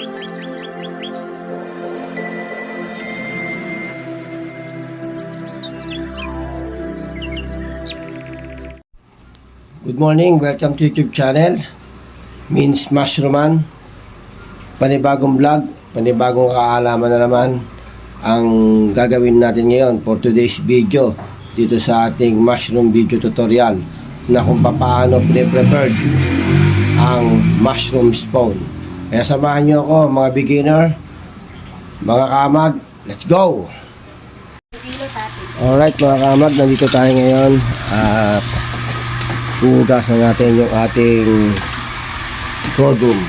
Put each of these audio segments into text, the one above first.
Good morning, welcome to YouTube channel. Means Mushrooman. Panibagong vlog, panibagong kaalaman na naman ang gagawin natin ngayon for today's video dito sa ating mushroom video tutorial na kung paano pre-prepared ang mushroom spawn. Kaya samahan nyo ako mga beginner, mga kamag, let's go! Alright mga kamag, nandito tayo ngayon at Hugasan natin yung ating sorghum.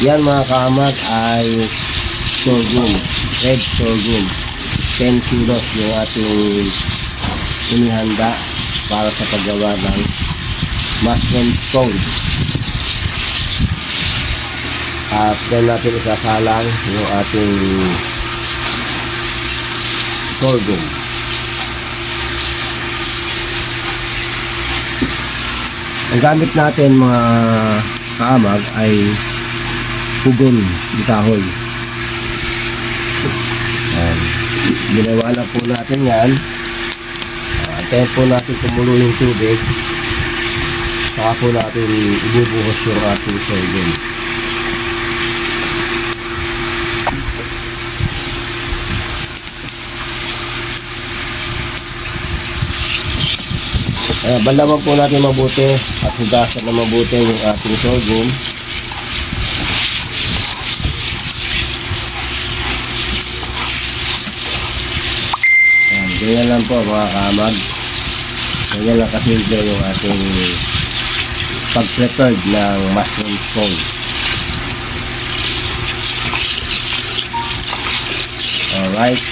Yan mga kamag ay sorghum. Red sorghum. 10 kilos yung ating inihanda para sa paggawa ng mushroom stone. At then natin isasalang yung ating sorghum. Ang gamit natin mga kaamag ay pugon di kahoy. Ayan. Po natin yan. Antayin po natin kumulo yung tubig. Saka po natin ibubuhos yung ating sorghum. Kaya balaman po natin mabuti at hugasan na mabuti yung ating sorghum. Ayan, ganyan lang po mga kamag. Ganyan lang kasimple yung ating pag-prepared ng mushroom stone. Alright.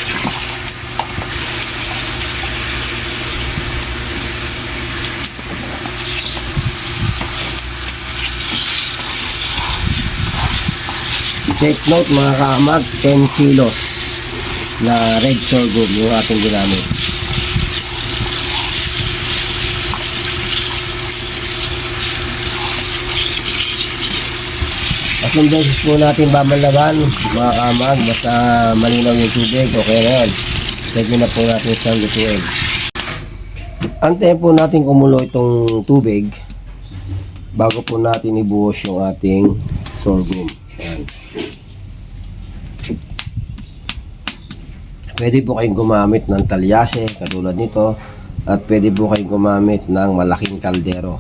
Take note mga kaamag, 10 kilos na red sorghum yung ating ginamit. Tatlong beses po natin babalaban mga kaamag, basta malinaw yung tubig, okay na yan. Pwede na po natin siyang lutuin. Antayin po natin kumulo itong tubig bago po natin ibuhos yung ating sorghum. Ayan. Pwede po kayong gumamit ng talyase katulad nito at pwede po kayong gumamit ng malaking kaldero.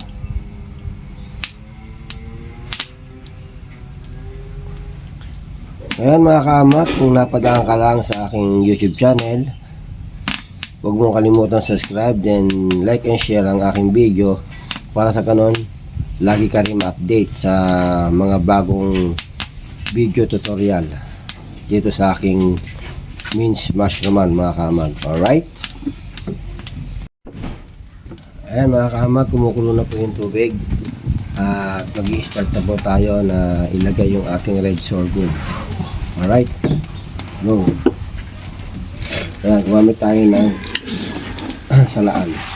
Ngayon mga kamat, kung napadaan ka lang sa aking YouTube channel, huwag mong kalimutan subscribe, then like and share ang aking video para sa kanon, lagi ka rin update sa mga bagong video tutorial dito sa aking means mushrooman mga kamag. Alright? Ayan mga kamag, kumukulo na po yung tubig. At mag start na po tayo na ilagay yung ating red sorghum. Alright? Go. Ayan, gumamit tayo ng salaan.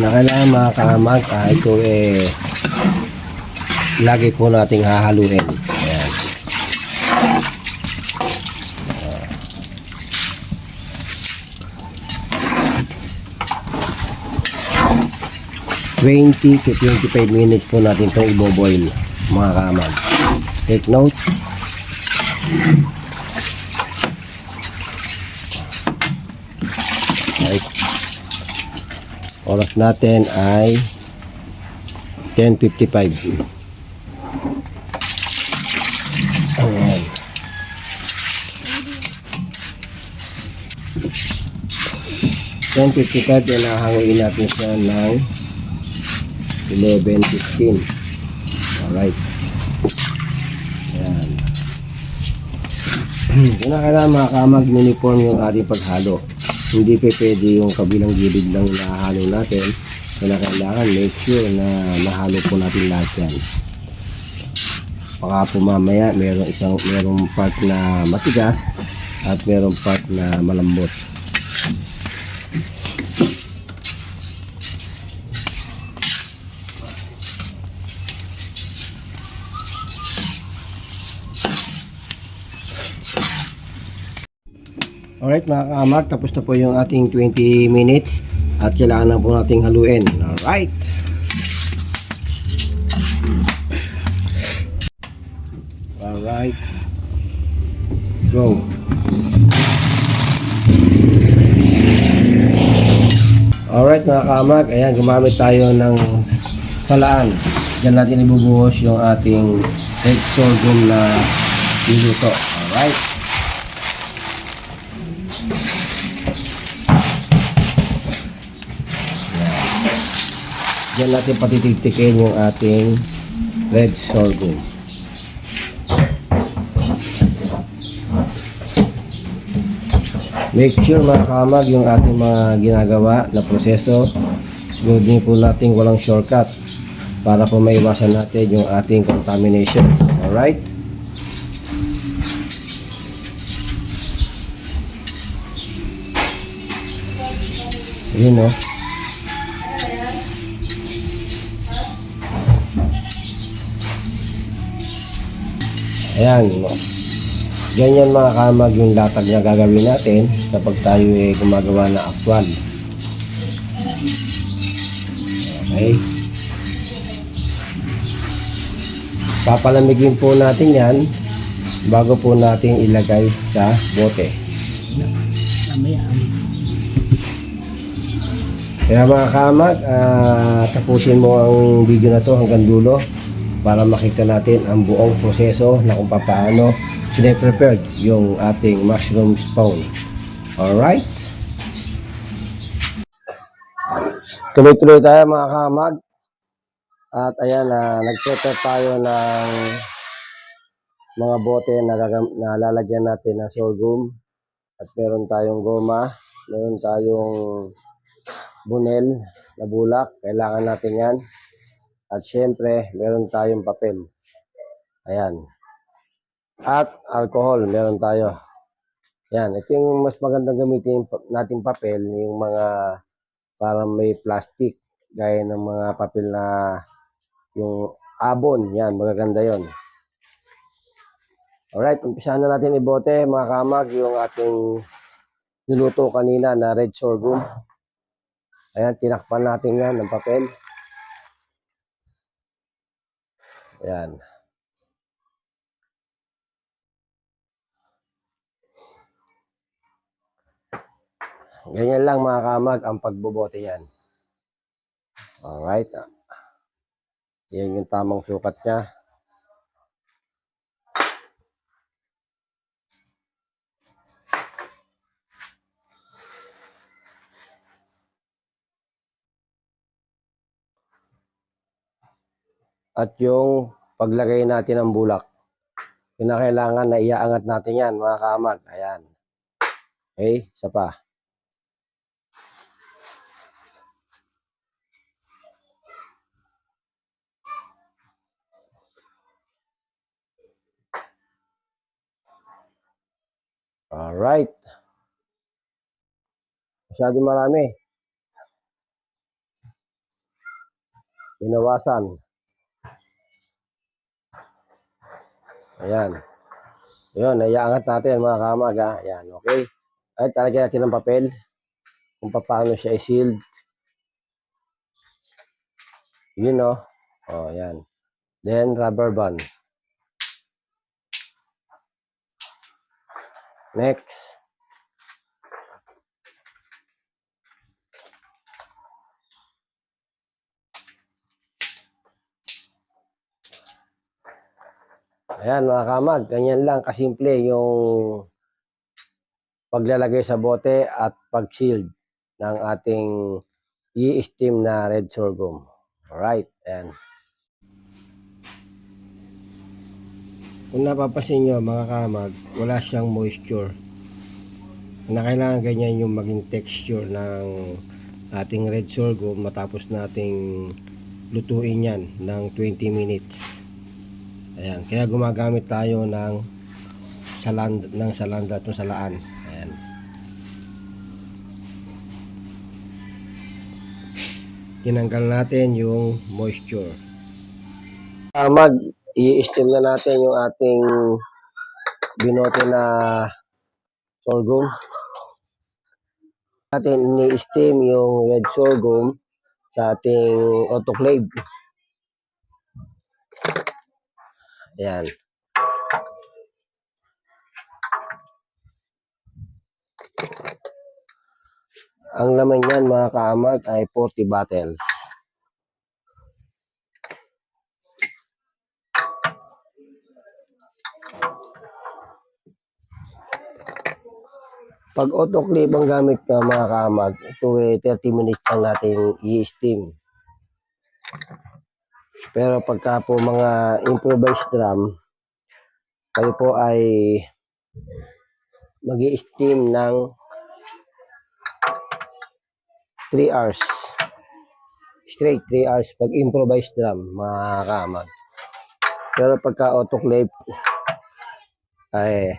Na kailangan mga kahamag ah, ito eh lagi po nating hahaluin. Ayan. Twenty to 25 minutes po natin itong iboboil mga kahamag take note oras natin ay 10.55 ayan. 10.55 yan nahanguin natin siya ng 11.15 alright. Ayan. Kailangan mga kamag uniform yung ating paghalo hindi pa pwede yung kabilang gilid lang nahalo natin. Kaya kailangan make sure na nahalo po natin lahat yan. Baka po mamaya merong isang merong part na matigas at merong part na malambot. Alright mga kaamag, tapos na po yung ating 20 minutes at kailangan na po nating haluin. Alright. Alright. Go. Alright mga kaamag, ayan gumamit tayo ng salaan. Diyan natin ibubuhos yung ating egg sorghum na niluto. Alright. Diyan natin patitigtikin yung ating red sorghum. Make sure mga kamag yung ating mga ginagawa na proseso. Siguro po natin walang shortcut para po maiwasan natin yung ating contamination. Alright? Yun o. Ayan. Ganyan mga kamag yung latag na gagawin natin kapag tayo eh gumagawa na actual. Okay. Papalamigin po natin yan bago po natin ilagay sa bote. Kaya mga kamag, ah, tapusin mo ang video na to hanggang dulo para makita natin ang buong proseso na kung paano sine-prepared yung ating mushroom spawn. Alright? Tuloy-tuloy tayo mga kamag. At ayan, na nag-prepare tayo ng mga bote na, na lalagyan natin ng sorghum. At meron tayong goma, meron tayong bunel na bulak. Kailangan natin yan. At syempre, meron tayong papel. Ayan. At alcohol, meron tayo. Yan, ito yung mas magandang gamitin nating papel, yung mga parang may plastic, gaya ng mga papel na yung abon, yan, magaganda yon. Alright, umpisahan na natin ibote, mga kamag, yung ating niluto kanina na red sorghum. Ayan, tinakpan natin yan ng papel. Ayan. Ganyan lang mga kamag ang pagbobote yan. Alright. Yan yung tamang sukat niya. At yung paglagay natin ng bulak. Kinakailangan na iaangat natin yan mga kamag. Ayan. Okay, isa pa. Alright. Masyado marami. Binawasan. Ayan. Yun, naiangat natin mga kamag ha. Ayan, okay. At talagyan natin ng papel kung paano siya i-sealed. Yun no. Oh, ayan. Then rubber band. Next. Ayan mga kamag, ganyan lang kasimple yung paglalagay sa bote at pag-shield ng ating i-steam na red sorghum. Alright, ayan. Kung napapansin nyo mga kamag, wala siyang moisture. na kailangan ganyan yung maging texture ng ating red sorghum matapos nating lutuin yan ng 20 minutes. Ayan, kaya gumagamit tayo ng saland ng salanda at salaan. Ayan. Tinanggal natin yung moisture. Uh, mag i-steam na natin yung ating binote na sorghum. Natin ini-steam yung red sorghum sa ating autoclave. Ayan. Ang laman niyan mga kaamag ay 40 bottles. Pag autoclave ang gamit ka mga kaamag, ito eh 30 minutes lang natin i-steam. Pero pagka po mga improvised drum, kayo po ay mag steam ng 3 hours. Straight 3 hours pag improvised drum, mga. Pero pagka autoclave, ay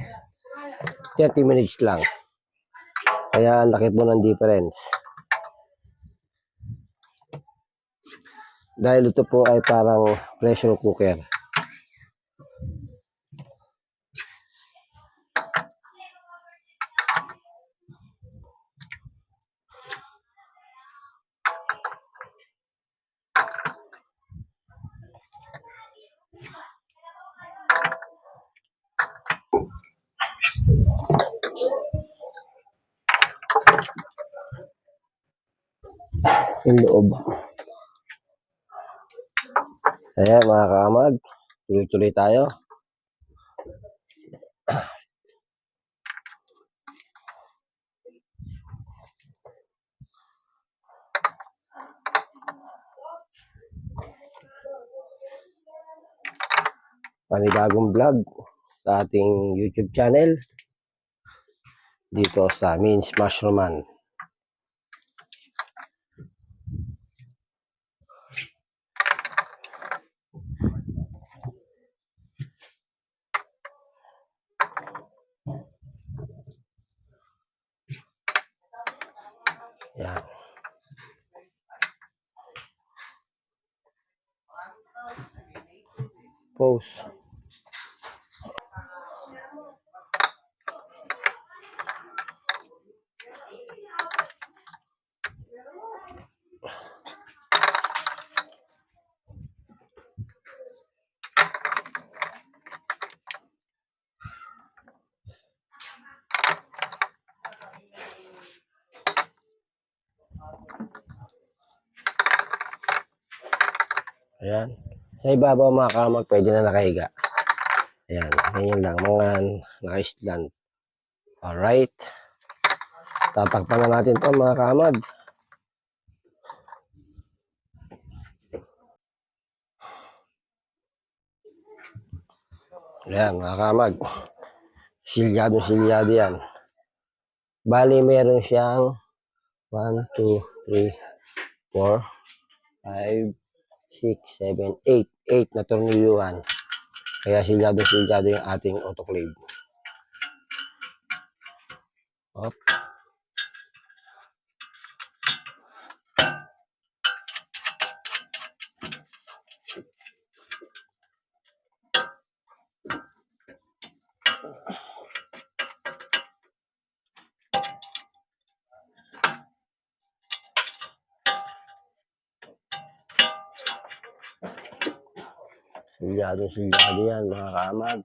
30 minutes lang. Kaya ang laki po ng difference. Dahil ito po ay parang pressure cooker. Yung loob. Ayan mga kamag, tuloy-tuloy tayo. panibagong vlog sa ating YouTube channel dito sa Means Mushroom Yan. Ayan. Sa ibabaw mga kamag, pwede na nakahiga. Ayan. Ganyan lang. Mga naka-island. Alright. Tatakpan na natin to mga kamag. Ayan mga kamag. Silyado silyado yan. Bali meron siyang 1, 2, 3, 4, 5, 6, 7, 8. 8 na tornilyuhan. Kaya silyado silyado yung ating autoclave. Op. Silyado silyado yan mga kamag.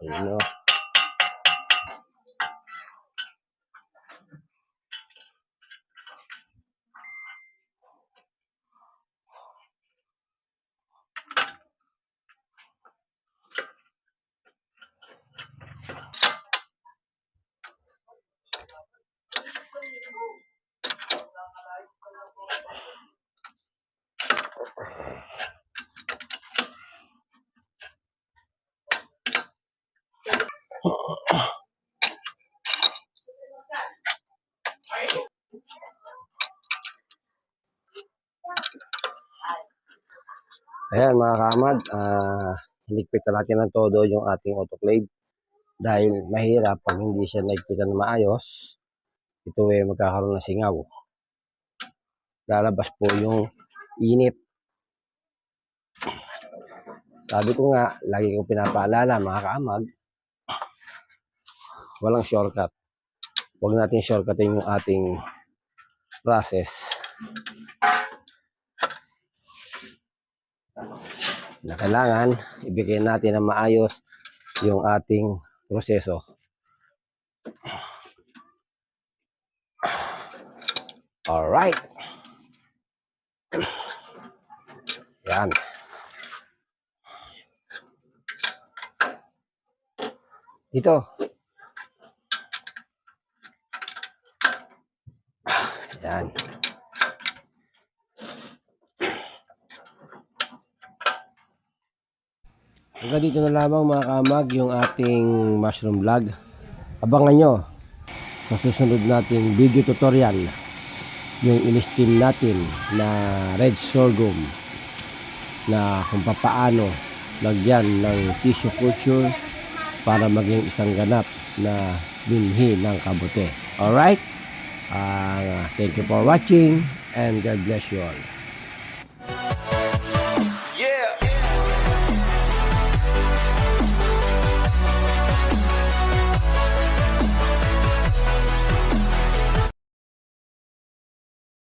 Ayun o. Ayan mga kaamag, ah hiligpit na natin ng todo yung ating autoclave. Dahil mahirap pag hindi siya naigpitan na maayos ito eh magkakaroon ng singaw. Lalabas po yung init. Sabi ko nga lagi ko pinapaalala mga kaamag walang shortcut. Huwag natin shortcutin yung ating process na kailangan ibigay natin ng maayos yung ating proseso. Alright. Yan. Dito. Yan. Hanggang dito na lamang mga kamag yung ating mushroom vlog. Abangan nyo sa susunod nating video tutorial yung in-steam natin na red sorghum na kung papaano lagyan ng tissue culture para maging isang ganap na binhi ng kabute. Alright? Uh, thank you for watching and God bless you all.